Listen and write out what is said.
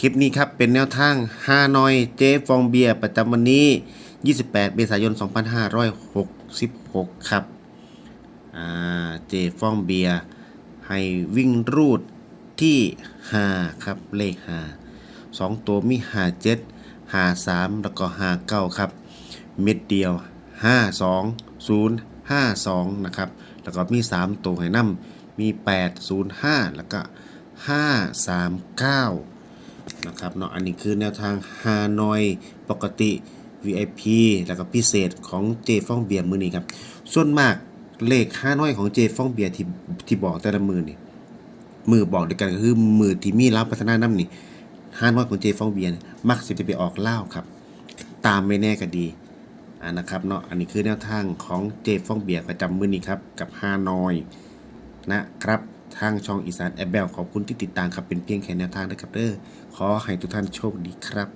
คลิปนี้ครับเป็นแนวทางฮานอยเจฟองเบียร์ประจำวันนี้ 28 เมษายน 2566 ครับเจฟองเบียร์ให้วิ่งรูดที่5ครับเลข5 2 ตัวมี 5 7 5 3 แล้วก็ 5 9 ครับ เม็ดเดียว 5 2 0 5 2 นะครับ แล้วก็มี 3 ตัวให้นำมี 8 0 5 แล้วก็ 5 3 9 นะครับเนาะอันนี้คือแนวทางฮานอยปกติ VIP แล้วก็พิเศษของเจฟองเบียร์มือนี้ครับ ส่วนมากเลขฮานอยของเจฟองเบียร์ที่ที่บอกแต่ละมือนี่มือบอกเดียกันก็คือมือที่มีรับพัฒนาน้ำนี่ฮานอยของเจฟองเบียร์มักจะไปออกเล่าครับ ตามไม่แน่ก็ดีอ่านะครับเนาะอันนี้คือแนวทางของเจฟองเบียร์ประจำมือนี้ครับกับฮานอยนะครับ ทางช่องอีสานแอบแบลขอบคุณที่ติดตามครับเป็นเพียงแค่แนวทางนะครับเด้อขอให้ทุกท่านโชคดีครับ